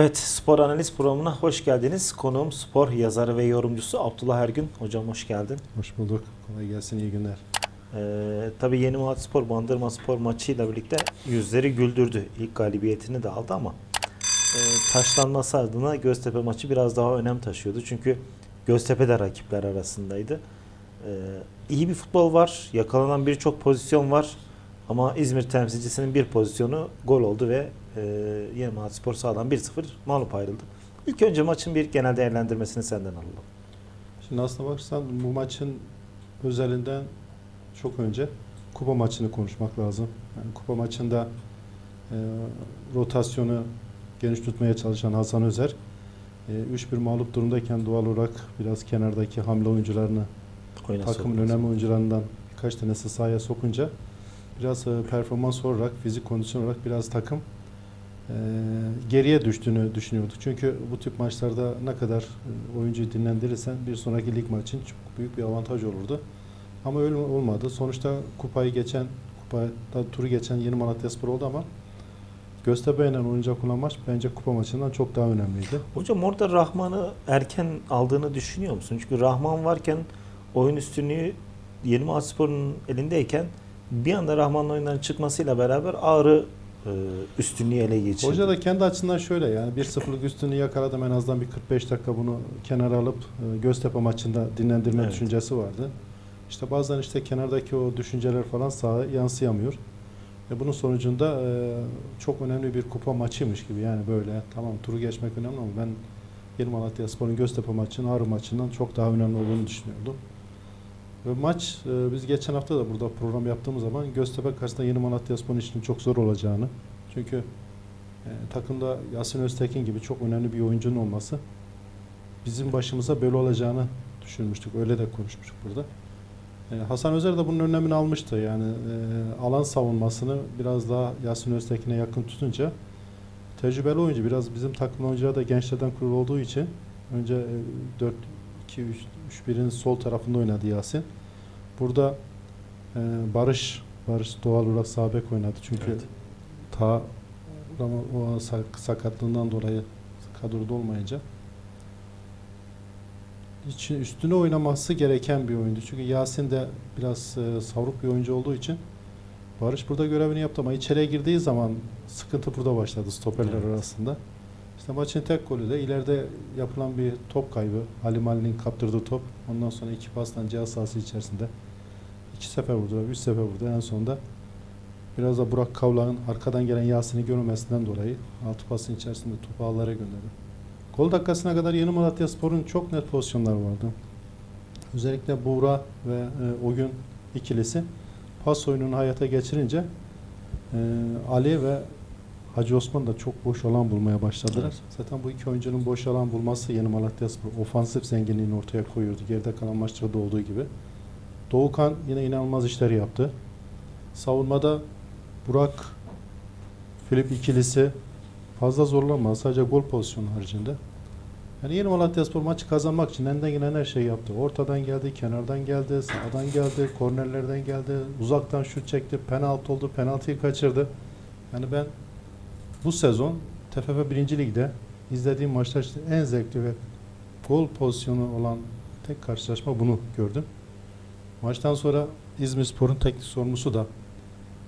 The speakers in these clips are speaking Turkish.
Evet, Spor Analiz programına hoş geldiniz. Konuğum spor yazarı ve yorumcusu Abdullah Ergün. Hocam hoş geldin. Hoş bulduk. Kolay gelsin. iyi günler. Ee, tabii Yeni Malatya Spor, Bandırma Spor maçıyla birlikte yüzleri güldürdü. İlk galibiyetini de aldı ama e, taşlanması adına Göztepe maçı biraz daha önem taşıyordu. Çünkü Göztepe de rakipler arasındaydı. Ee, iyi bir futbol var. Yakalanan birçok pozisyon var. Ama İzmir temsilcisinin bir pozisyonu gol oldu ve e, Yeni Malatya Spor sahadan 1-0 mağlup ayrıldı. İlk önce maçın bir genel değerlendirmesini senden alalım. Şimdi aslına bakarsan bu maçın özelinden çok önce kupa maçını konuşmak lazım. Yani kupa maçında e, rotasyonu geniş tutmaya çalışan Hasan Özer e, 3-1 mağlup durumdayken doğal olarak biraz kenardaki hamle oyuncularını Oyuna takımın sokması. önemli oyuncularından birkaç tanesi sahaya sokunca biraz e, performans olarak, fizik kondisyon olarak biraz takım e, geriye düştüğünü düşünüyorduk. Çünkü bu tip maçlarda ne kadar e, oyuncuyu dinlendirirsen bir sonraki lig maçın çok büyük bir avantaj olurdu. Ama öyle olmadı. Sonuçta kupayı geçen, kupada turu geçen Yeni Malatyaspor oldu ama Göztepe ile oynayacak olan maç bence kupa maçından çok daha önemliydi. Hocam orada Rahman'ı erken aldığını düşünüyor musun? Çünkü Rahman varken oyun üstünlüğü Yeni Malatyaspor'un elindeyken bir anda Rahman'ın oyundan çıkmasıyla beraber Ağrı e, üstünlüğü ele geçirdi. Hoca da kendi açısından şöyle yani 1-0'lık üstünü yakaladım en azından bir 45 dakika bunu kenara alıp e, Göztepe maçında dinlendirme Evet. düşüncesi vardı. İşte bazen işte kenardaki o düşünceler falan sahaya yansıyamıyor. Ve bunun sonucunda e, çok önemli bir kupa maçıymış gibi yani böyle tamam turu geçmek önemli ama ben Yeni Malatya Spor'un Göztepe maçının Ağrı maçından çok daha önemli olduğunu düşünüyordum. Ve maç e, biz geçen hafta da burada program yaptığımız zaman Göztepe karşısında Yeni Malatya Spor'un için çok zor olacağını çünkü e, takımda Yasin Öztekin gibi çok önemli bir oyuncunun olması bizim başımıza böyle olacağını düşünmüştük. Öyle de konuşmuştuk burada. E, Hasan Özer de bunun önlemini almıştı. Yani alan savunmasını biraz daha Yasin Öztekin'e yakın tutunca tecrübeli oyuncu biraz bizim takım oyuncuları da gençlerden kurulu olduğu için önce e, 4 2 3 3-1'in sol tarafında oynadı Yasin. Burada e, Barış Barış doğal olarak sağ bek oynadı. Çünkü Evet. ta o sak- sakatlığından dolayı kadroda olmayınca için üstüne oynaması gereken bir oyundu. Çünkü Yasin de biraz e, savruk bir oyuncu olduğu için Barış burada görevini yaptı ama içeriye girdiği zaman sıkıntı burada başladı stoperler Evet. arasında. İşte maçın tek golü de ileride yapılan bir top kaybı. Halim Ali'nin kaptırdığı top. Ondan sonra iki pastan cihaz sahası içerisinde iki sefer vurdu, üç sefer vurdu. En sonunda biraz da Burak Kavlak'ın arkadan gelen Yasin'i görmemesinden dolayı altı pasın içerisinde topu ağlara gönderdi. Gol dakikasına kadar Yeni Malatya Spor'un çok net pozisyonlar vardı. Özellikle Buğra ve e, o ikilisi pas oyununu hayata geçirince e, Ali ve Hacı Osman da çok boş alan bulmaya başladılar. Evet. Zaten bu iki oyuncunun boş alan bulması Yeni Malatya Spor ofansif zenginliğini ortaya koyuyordu. Geride kalan maçlarda olduğu gibi. Doğukan yine inanılmaz işler yaptı. Savunmada Burak Filip ikilisi fazla zorlanmadı. Sadece gol pozisyonu haricinde. Yani Yeni Malatya Spor maçı kazanmak için elinden gelen her şeyi yaptı. Ortadan geldi, kenardan geldi, sağdan geldi, kornerlerden geldi, uzaktan şut çekti, penaltı oldu, penaltıyı kaçırdı. Yani ben bu sezon TFF 1. Lig'de izlediğim maçlar işte en zevkli ve gol pozisyonu olan tek karşılaşma bunu gördüm. Maçtan sonra İzmir Spor'un teknik sorumlusu da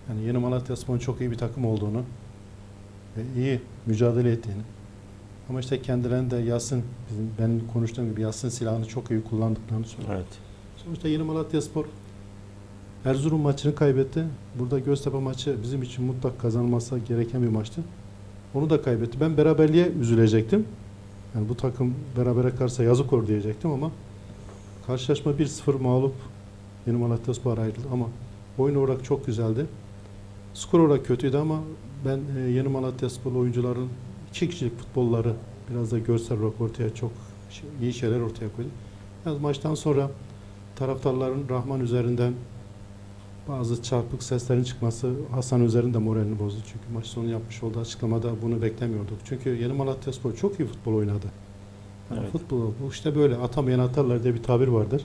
yani Yeni Malatya Spor'un çok iyi bir takım olduğunu ve iyi mücadele ettiğini ama işte kendilerinde Yasin bizim ben konuştuğum gibi Yasin silahını çok iyi kullandıklarını söylüyor. Evet. Sonuçta Yeni Malatya Spor Erzurum maçını kaybetti. Burada Göztepe maçı bizim için mutlak kazanılması gereken bir maçtı. Onu da kaybetti. Ben beraberliğe üzülecektim. Yani bu takım berabere kalırsa yazık olur diyecektim ama karşılaşma 1-0 mağlup Yeni Malatya Spor ayrıldı ama oyun olarak çok güzeldi. Skor olarak kötüydü ama ben e, Yeni Malatya Spor oyuncuların iki kişilik futbolları biraz da görsel olarak ortaya çok şey- iyi şeyler ortaya koydu. Yalnız maçtan sonra taraftarların Rahman üzerinden bazı çarpık seslerin çıkması Hasan Özer'in de moralini bozdu. Çünkü maç sonu yapmış olduğu açıklamada bunu beklemiyorduk. Çünkü Yeni Malatya Spor çok iyi futbol oynadı. Yani Evet. Futbol bu işte böyle atamayan atarlar diye bir tabir vardır.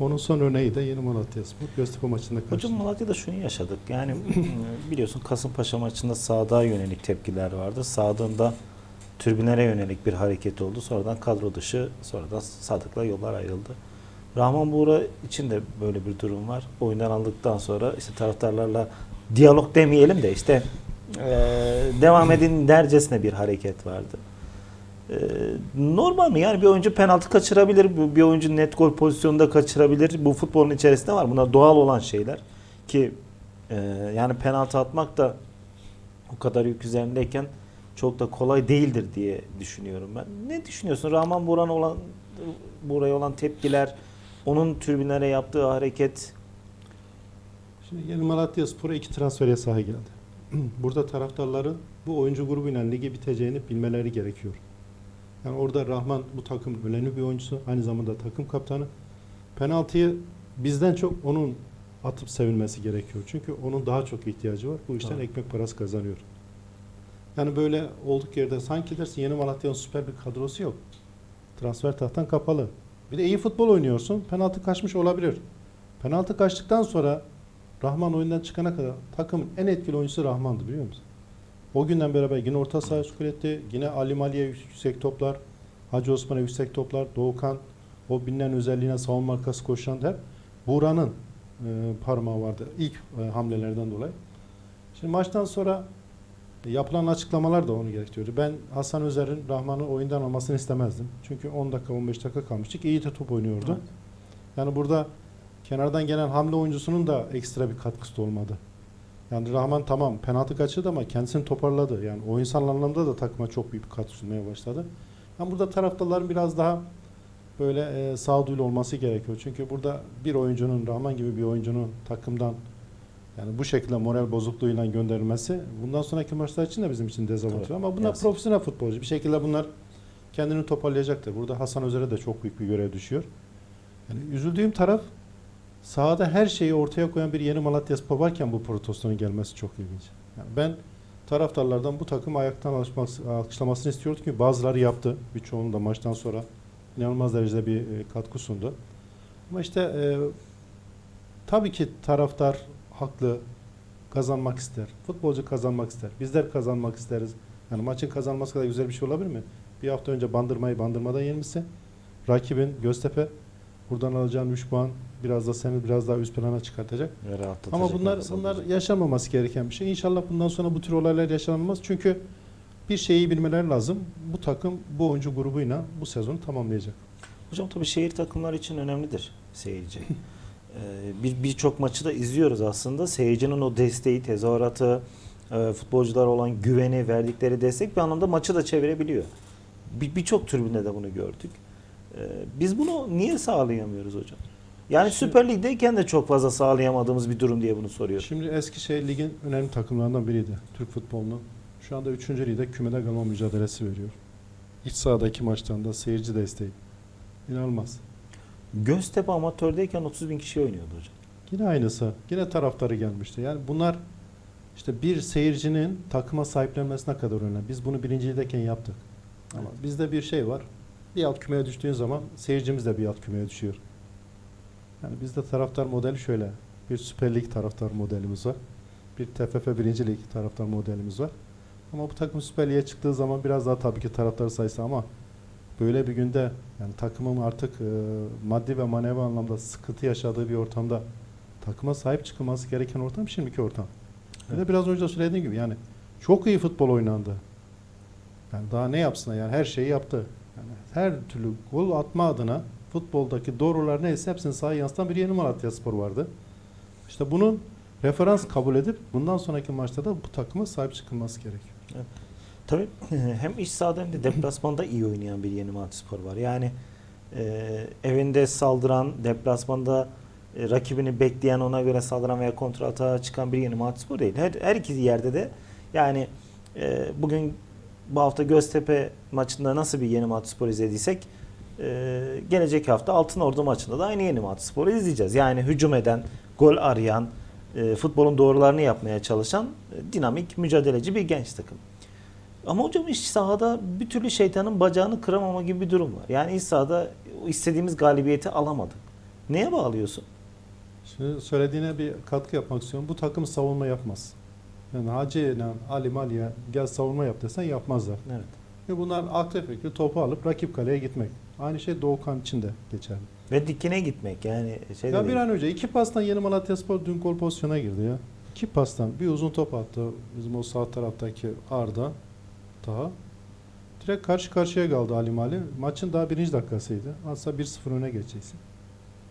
Onun son örneği de Yeni Malatya Spor. Göztepe maçında karşı. Hocam Malatya'da şunu yaşadık. Yani e, biliyorsun Kasımpaşa maçında sağda yönelik tepkiler vardı. Sağdığında tribünlere yönelik bir hareket oldu. Sonradan kadro dışı, sonradan Sadık'la yollar ayrıldı. Rahman Buğra için de böyle bir durum var. Oyundan aldıktan sonra işte taraftarlarla diyalog demeyelim de işte eee, devam edin dercesine bir hareket vardı. Eee, normal mi? Yani bir oyuncu penaltı kaçırabilir, bir- oyuncu net gol pozisyonunda kaçırabilir. Bu futbolun içerisinde var. Bunlar doğal olan şeyler ki eee, yani penaltı atmak da o kadar yük üzerindeyken çok da kolay değildir diye düşünüyorum ben. Ne düşünüyorsun? Rahman Buran olan Buraya olan tepkiler, onun tribünlere yaptığı hareket Şimdi Yeni Malatya Spor'a iki transfer yasağı geldi. Burada taraftarların bu oyuncu grubuyla ligi biteceğini bilmeleri gerekiyor. Yani orada Rahman bu takım önemli bir oyuncusu. Aynı zamanda takım kaptanı. Penaltıyı bizden çok onun atıp sevilmesi gerekiyor. Çünkü onun daha çok ihtiyacı var. Bu işten Evet. ekmek parası kazanıyor. Yani böyle olduk yerde sanki dersin Yeni Malatya'nın süper bir kadrosu yok. Transfer tahtan kapalı. Bir de iyi futbol oynuyorsun. Penaltı kaçmış olabilir. Penaltı kaçtıktan sonra Rahman oyundan çıkana kadar takımın en etkili oyuncusu Rahman'dı biliyor musun? O günden beraber yine orta sahaya sukul etti. Yine Ali Mali'ye yüksek toplar. Hacı Osman'a yüksek toplar. Doğukan o bilinen özelliğine savunma arkası koşan hep Buğra'nın e, parmağı vardı ilk e, hamlelerden dolayı. Şimdi maçtan sonra yapılan açıklamalar da onu gerektiriyordu. Ben Hasan Özer'in Rahman'ı oyundan almasını istemezdim. Çünkü 10 dakika 15 dakika kalmıştık. İyi de top oynuyordu. Evet. Yani burada kenardan gelen hamle oyuncusunun da ekstra bir katkısı olmadı. Yani Rahman tamam penaltı kaçırdı ama kendisini toparladı. Yani oyunsal anlamda da takıma çok büyük bir katkı sunmaya başladı. Yani burada taraftarların biraz daha böyle e, sağduyulu olması gerekiyor. Çünkü burada bir oyuncunun Rahman gibi bir oyuncunun takımdan yani bu şekilde moral bozukluğuyla gönderilmesi bundan sonraki maçlar için de bizim için dezavantaj. Ama bunlar yazık. profesyonel futbolcu. Bir şekilde bunlar kendini toparlayacaktır. Burada Hasan Özer'e de çok büyük bir görev düşüyor. Yani üzüldüğüm taraf sahada her şeyi ortaya koyan bir yeni Malatya Spor varken bu protestonun gelmesi çok ilginç. Yani ben taraftarlardan bu takım ayaktan alkışlamasını istiyordum ki bazıları yaptı. Birçoğunun da maçtan sonra inanılmaz derecede bir e, katkı sundu. Ama işte e, tabii ki taraftar haklı kazanmak ister. Futbolcu kazanmak ister. Bizler kazanmak isteriz. Yani maçın kazanması kadar güzel bir şey olabilir mi? Bir hafta önce Bandırma'yı Bandırma'da yenmişsin. Rakibin Göztepe buradan alacağın 3 puan biraz da seni biraz daha üst plana çıkartacak. Ama bunlar bunlar yaşanmaması gereken bir şey. İnşallah bundan sonra bu tür olaylar yaşanmaz. Çünkü bir şeyi bilmeleri lazım. Bu takım bu oyuncu grubuyla bu sezonu tamamlayacak. Hocam tabii şehir takımları için önemlidir seyirci. Ee, bir birçok maçı da izliyoruz aslında. Seyircinin o desteği, tezahüratı, e, futbolcular olan güveni, verdikleri destek bir anlamda maçı da çevirebiliyor. Bir- Birçok tribünde de bunu gördük. Ee, biz bunu niye sağlayamıyoruz hocam? Yani Şimdi- Süper Lig'deyken de çok fazla sağlayamadığımız bir durum diye bunu soruyorum. Şimdi Eskişehir Lig'in önemli takımlarından biriydi. Türk futbolunun. Şu anda 3. ligde kümede kalma mücadelesi veriyor. İç sahadaki maçlarında seyirci desteği. İnanılmaz. Göztepe amatördeyken 30 bin kişi oynuyordu hocam. Yine aynısı. Yine taraftarı gelmişti. Yani bunlar işte bir seyircinin takıma sahiplenmesine kadar önemli. Biz bunu birinci ligdeyken yaptık. Ama Evet. bizde bir şey var. Bir alt kümeye düştüğün zaman seyircimiz de bir alt kümeye düşüyor. Yani bizde taraftar modeli şöyle. Bir Süper Lig taraftar modelimiz var. Bir TFF birinci Lig taraftar modelimiz var. Ama bu takım Süper Lig'e çıktığı zaman biraz daha tabii ki taraftar sayısı ama böyle bir günde yani takımın artık e, maddi ve manevi anlamda sıkıntı yaşadığı bir ortamda takıma sahip çıkılması gereken ortam şimdiki ortam. Evet. biraz önce söylediğim gibi yani çok iyi futbol oynandı. Yani daha ne yapsın yani her şeyi yaptı. Yani her türlü gol atma adına futboldaki doğrular neyse hepsini sahaya yansıtan bir yeni Malatya Spor vardı. İşte bunun referans kabul edip bundan sonraki maçta da bu takıma sahip çıkılması gerekiyor. Tabii hem iç sahada hem de deplasmanda iyi oynayan bir Yeni Malatyaspor var. Yani e, evinde saldıran, deplasmanda e, rakibini bekleyen, ona göre saldıran veya kontra çıkan bir Yeni Malatyaspor değil. Her, her iki yerde de yani e, bugün bu hafta Göztepe maçında nasıl bir Yeni Malatyaspor izlediysek e, gelecek hafta Altınordu maçında da aynı Yeni Malatyaspor'u izleyeceğiz. Yani hücum eden, gol arayan, e, futbolun doğrularını yapmaya çalışan e, dinamik, mücadeleci bir genç takım. Ama hocam iç sahada bir türlü şeytanın bacağını kıramama gibi bir durum var. Yani iç sahada istediğimiz galibiyeti alamadık. Neye bağlıyorsun? Şimdi söylediğine bir katkı yapmak istiyorum. Bu takım savunma yapmaz. Yani Hacı ile Ali Mali'ye gel savunma yap desen yapmazlar. Evet. Ve bunlar aktif fikri topu alıp rakip kaleye gitmek. Aynı şey Doğukan için de geçerli. Ve dikine gitmek yani şey Ya bir değil. an önce iki pastan Yeni Malatyaspor dün gol pozisyona girdi ya. İki pastan bir uzun top attı bizim o sağ taraftaki Arda daha. Direkt karşı karşıya kaldı Ali Mali. Maçın daha birinci dakikasıydı. Aslında 1-0 öne geçeceksin.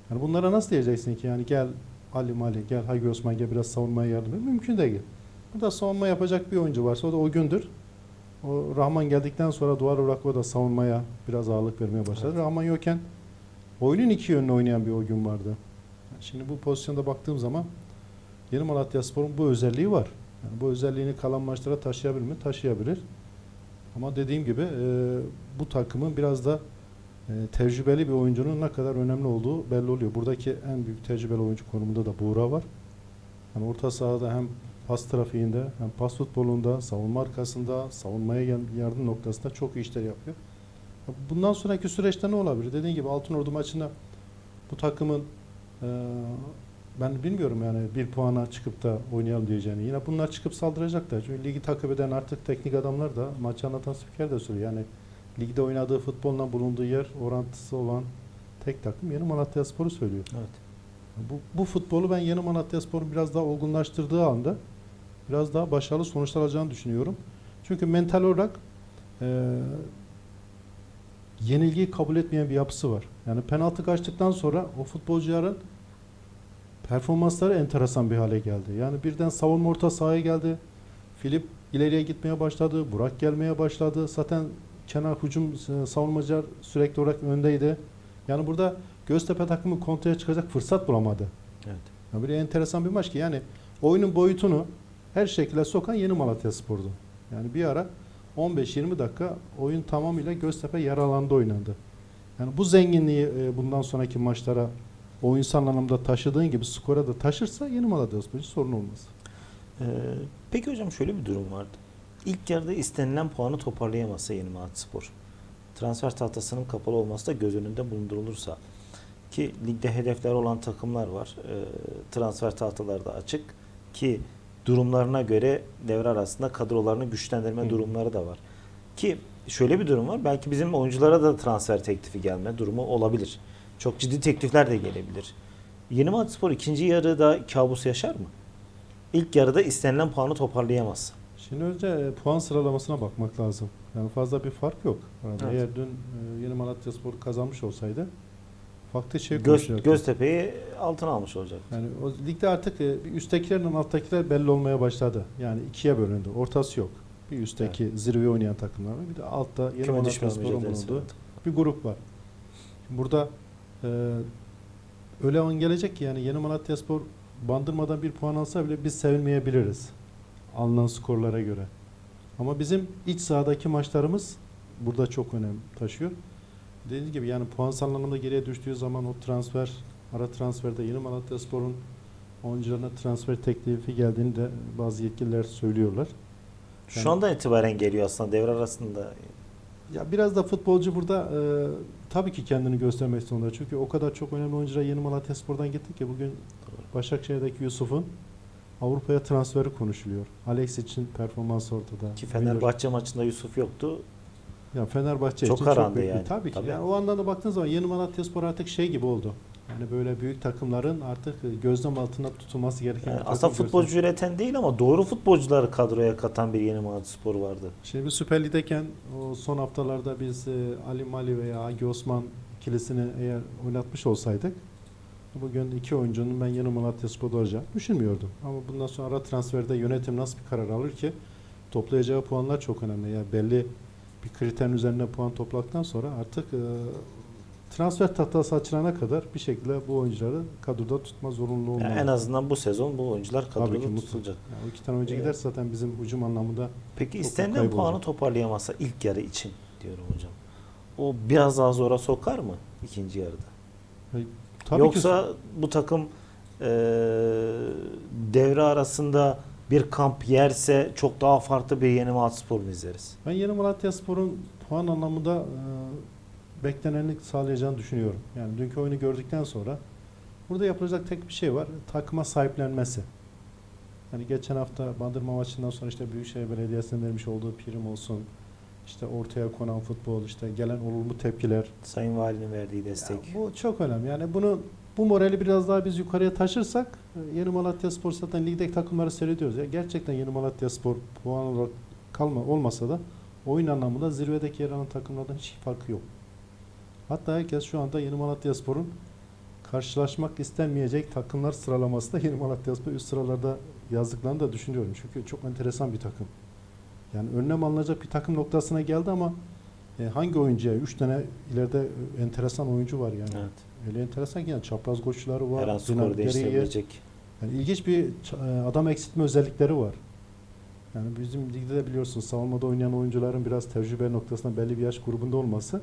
Yani bunlara nasıl diyeceksin ki yani gel Ali Mali gel Haygi Osman gel biraz savunmaya yardım et. Mümkün değil. Burada savunma yapacak bir oyuncu varsa o da o gündür. O Rahman geldikten sonra duvar olarak o da savunmaya biraz ağırlık vermeye başladı. Evet. Rahman yokken oyunun iki yönlü oynayan bir o gün vardı. Şimdi bu pozisyonda baktığım zaman Yeni Malatyaspor'un bu özelliği var. Yani bu özelliğini kalan maçlara taşıyabilir mi? Taşıyabilir. Ama dediğim gibi e, bu takımın biraz da e, tecrübeli bir oyuncunun ne kadar önemli olduğu belli oluyor. Buradaki en büyük tecrübeli oyuncu konumunda da Buğra var. Yani orta sahada hem pas trafiğinde hem pas futbolunda, savunma arkasında, savunmaya yardım noktasında çok iyi işler yapıyor. Bundan sonraki süreçte ne olabilir? Dediğim gibi Altınordu maçında bu takımın e, ben bilmiyorum yani bir puana çıkıp da oynayalım diyeceğini. Yine bunlar çıkıp saldıracaklar. Çünkü ligi takip eden artık teknik adamlar da maçı anlatan spiker de söylüyor. Yani ligde oynadığı futbolla bulunduğu yer orantısı olan tek takım Yeni Malatyaspor'u söylüyor. Evet. Bu, bu futbolu ben Yeni Malatyaspor'un biraz daha olgunlaştırdığı anda biraz daha başarılı sonuçlar alacağını düşünüyorum. Çünkü mental olarak e, yenilgiyi kabul etmeyen bir yapısı var. Yani penaltı kaçtıktan sonra o futbolcuların performansları enteresan bir hale geldi. Yani birden savunma orta sahaya geldi. Filip ileriye gitmeye başladı. Burak gelmeye başladı. Zaten kenar hücum e, savunmacılar sürekli olarak öndeydi. Yani burada Göztepe takımı kontraya çıkacak fırsat bulamadı. Evet. Ya böyle enteresan bir maç ki yani oyunun boyutunu her şekilde sokan Yeni Malatya Spor'du. Yani bir ara 15-20 dakika oyun tamamıyla Göztepe yaralanda oynandı. Yani bu zenginliği e, bundan sonraki maçlara oyunsal anlamda taşıdığın gibi skora da taşırsa Yeni Malatya Spor için sorun olmaz. Ee, peki hocam şöyle bir durum vardı. İlk yarıda istenilen puanı toparlayamazsa Yeni Malatyaspor. Transfer tahtasının kapalı olması da göz önünde bulundurulursa ki ligde hedefler olan takımlar var. Ee, transfer tahtaları da açık ki durumlarına göre devre arasında kadrolarını güçlendirme Hı. durumları da var. Ki şöyle bir durum var. Belki bizim oyunculara da transfer teklifi gelme durumu olabilir. Çok ciddi teklifler de gelebilir. Yeni Malatyaspor ikinci yarıda kabus yaşar mı? İlk yarıda istenilen puanı toparlayamaz. Şimdi önce e, puan sıralamasına bakmak lazım. Yani fazla bir fark yok. Arada Evet. Eğer dün e, Yeni Malatya Spor kazanmış olsaydı farklı şey Göz. Göztepe'yi altına almış olacak. Yani o ligde artık e, üsttekilerle alttakiler belli olmaya başladı. Yani ikiye bölündü. Ortası yok. Bir üstteki zirve oynayan takımlar var. Bir de altta Yeni Malatyaspor'un bulunduğu bir grup var. Şimdi burada e, öyle an gelecek ki yani Yeni Malatyaspor bandırmadan bir puan alsa bile biz sevinmeyebiliriz. Alınan skorlara göre. Ama bizim iç sahadaki maçlarımız burada çok önem taşıyor. Dediğim gibi yani puan anlamında geriye düştüğü zaman o transfer, ara transferde Yeni Malatyaspor'un oyuncularına transfer teklifi geldiğini de bazı yetkililer söylüyorlar. Şu Yani- andan itibaren geliyor aslında devre arasında. Ya biraz da futbolcu burada e, tabii ki kendini göstermek zorunda. Çünkü o kadar çok önemli oyuncular Yeni Malatyaspor'dan gitti ki bugün Başakşehir'deki Yusuf'un Avrupa'ya transferi konuşuluyor. Alex için performans ortada. Ki Fenerbahçe maçında Yusuf yoktu. Ya Fenerbahçe Çok için çok büyük yani. Tabii ki. Tabii. Yani o andan da baktığın zaman Yeni Malatyaspor artık şey gibi oldu. Yani böyle büyük takımların artık gözlem altında tutulması gereken Yani takım aslında futbolcu üreten değil ama doğru futbolcuları kadroya katan bir Yeni Malatyaspor vardı. Şimdi biz Süper Lig'deyken o son haftalarda biz e, Ali Mali veya Agi Osman ikilisini eğer oynatmış olsaydık bugün iki oyuncunun ben Yeni Malatyaspor'da olacağını düşünmüyordum. Ama bundan sonra ara transferde yönetim nasıl bir karar alır ki toplayacağı puanlar çok önemli. Yani belli bir kriterin üzerine puan topladıktan sonra artık e, transfer tahtası açılana kadar bir şekilde bu oyuncuları kadroda tutma zorunluluğu olmalı. Yani en azından bu sezon bu oyuncular Tabii kadroda ki, mutlaka. tutulacak. Yani o iki tane oyuncu Evet. gider zaten bizim hücum anlamında Peki istenilen puanı toparlayamazsa ilk yarı için diyorum hocam. O biraz daha zora sokar mı ikinci yarıda? tabii ki Yoksa bu takım eee, devre arasında bir kamp yerse çok daha farklı bir Yeni Malatyaspor mu izleriz? Ben Yeni Malatyaspor'un puan anlamında e, bekleneni sağlayacağını düşünüyorum. Yani dünkü oyunu gördükten sonra burada yapılacak tek bir şey var. Takıma sahiplenmesi. Yani geçen hafta Bandırma maçından sonra işte Büyükşehir Belediyesi'nin vermiş olduğu prim olsun, işte ortaya konan futbol, işte gelen olumlu tepkiler. Sayın Valinin verdiği destek. Ya bu çok önemli. Yani bunu bu morali biraz daha biz yukarıya taşırsak Yeni Malatya Spor zaten ligdeki takımları seyrediyoruz. Ya gerçekten Yeni Malatya Spor puan olarak kalma olmasa da oyun anlamında zirvedeki yer alan takımlardan hiç farkı yok. Hatta herkes şu anda Yeni Malatya Spor'un karşılaşmak istenmeyecek takımlar sıralamasında Yeni Malatya Spor üst sıralarda yazdıklarını da düşünüyorum. Çünkü çok enteresan bir takım. Yani önlem alınacak bir takım noktasına geldi ama e, hangi oyuncuya? Üç tane ileride enteresan oyuncu var yani. Evet. Öyle enteresan ki yani çapraz koşuları var. Her an skoru değiştirebilecek. Yani ilginç bir e, adam eksiltme özellikleri var. Yani bizim ligde de biliyorsunuz savunmada oynayan oyuncuların biraz tecrübe noktasında belli bir yaş grubunda olması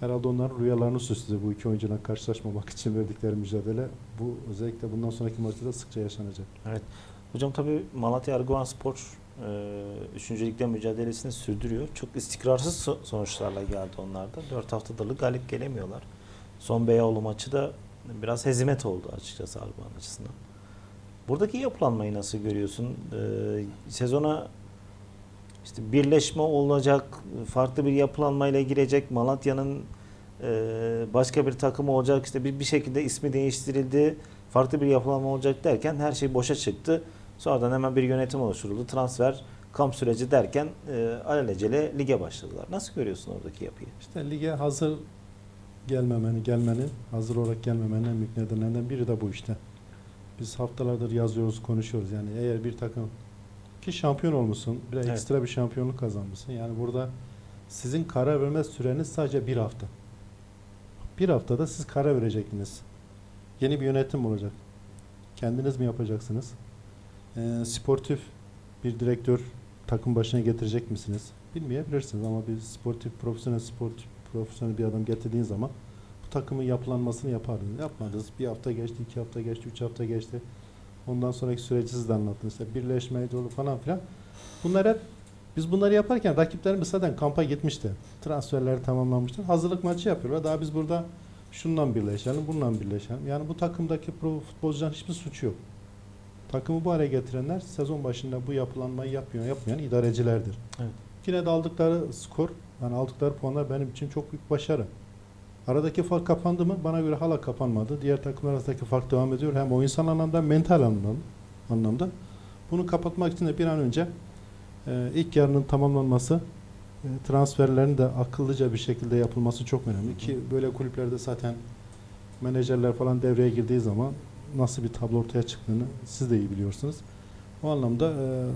herhalde onların rüyalarını süsledi bu iki oyuncuyla karşılaşmamak için verdikleri mücadele. Bu özellikle bundan sonraki maçta da sıkça yaşanacak. Hocam tabii Malatya Erguvan Spor e, üçüncülükte mücadelesini sürdürüyor. Çok istikrarsız so- sonuçlarla geldi onlar da. 4 haftadır galip gelemiyorlar. Son Beyoğlu maçı da biraz hezimet oldu açıkçası Erguvan açısından. Buradaki yapılanmayı nasıl görüyorsun? E, sezona işte birleşme olacak, farklı bir yapılanmayla girecek. Malatya'nın e, başka bir takımı olacak. İşte bir, şekilde ismi değiştirildi. Farklı bir yapılanma olacak derken her şey boşa çıktı. Sonradan hemen bir yönetim oluşturuldu. Transfer, kamp süreci derken e, alelacele lige başladılar. Nasıl görüyorsun oradaki yapıyı? İşte lige hazır gelmemenin, gelmenin, hazır olarak gelmemenin en büyük nedenlerinden biri de bu işte. Biz haftalardır yazıyoruz, konuşuyoruz. Yani eğer bir takım ki şampiyon olmuşsun, bir de Evet. ekstra bir şampiyonluk kazanmışsın. Yani burada sizin karar verme süreniz sadece bir hafta. Bir haftada siz karar verecektiniz. Yeni bir yönetim olacak. Kendiniz mi yapacaksınız? Ee, sportif bir direktör takım başına getirecek misiniz? Bilmeyebilirsiniz ama bir sportif, profesyonel sportif, profesyonel bir adam getirdiğin zaman bu takımın yapılanmasını yapardınız. Yapmadınız. Bir hafta geçti, iki hafta geçti, üç hafta geçti. Ondan sonraki süreci siz de anlattınız. İşte birleşme, dolu falan filan. Bunlar hep biz bunları yaparken rakiplerimiz zaten kampa gitmişti. Transferleri tamamlanmıştı. Hazırlık maçı yapıyorlar. Daha biz burada şundan birleşelim, bundan birleşelim. Yani bu takımdaki pro futbolcuların hiçbir suçu yok. Takımı bu hale getirenler sezon başında bu yapılanmayı yapmayan, yapmayan idarecilerdir. Evet. Yine de aldıkları skor, yani aldıkları puanlar benim için çok büyük başarı. Aradaki fark kapandı mı? Bana göre hala kapanmadı. Diğer takımlar arasındaki fark devam ediyor. Hem oyunsal anlamda mental anlamda. Bunu kapatmak için de bir an önce e, ilk yarının tamamlanması, e, transferlerin de akıllıca bir şekilde yapılması çok önemli. Ki böyle kulüplerde zaten menajerler falan devreye girdiği zaman nasıl bir tablo ortaya çıktığını siz de iyi biliyorsunuz. O anlamda e,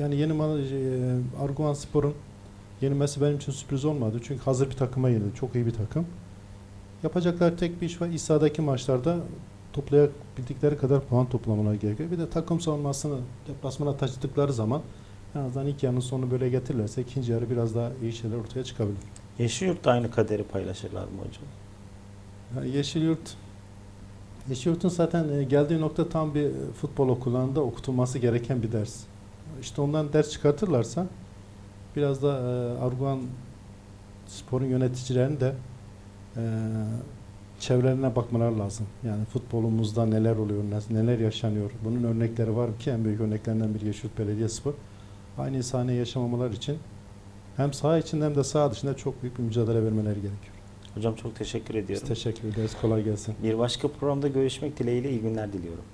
yani yeni Mal- e, Arguvan Spor'un yenilmesi benim için sürpriz olmadı. Çünkü hazır bir takıma yenildi. Çok iyi bir takım. Yapacaklar tek bir iş var. İsa'daki maçlarda toplayabildikleri kadar puan toplamaları gerekiyor. Bir de takım savunmasını deplasmana taşıdıkları zaman en azından ilk yarının sonunu böyle getirirlerse ikinci yarı biraz daha iyi şeyler ortaya çıkabilir. Yeşilyurt da aynı kaderi paylaşırlar mı hocam? Yani Yeşilyurt Yeşilyurt'un zaten e, geldiği nokta tam bir futbol okullarında okutulması gereken bir ders. İşte ondan ders çıkartırlarsa biraz da e, Arguvan sporun yöneticilerinin de e, çevrelerine bakmaları lazım. Yani futbolumuzda neler oluyor, ne- neler yaşanıyor. Bunun örnekleri var ki en büyük örneklerinden biri Yeşilyurt Belediyespor. Aynı sahneyi yaşamamalar için hem saha içinde hem de saha dışında çok büyük bir mücadele vermeleri gerekiyor. Hocam çok teşekkür Biz ediyorum. teşekkür ederiz. Kolay gelsin. Bir başka programda görüşmek dileğiyle iyi günler diliyorum.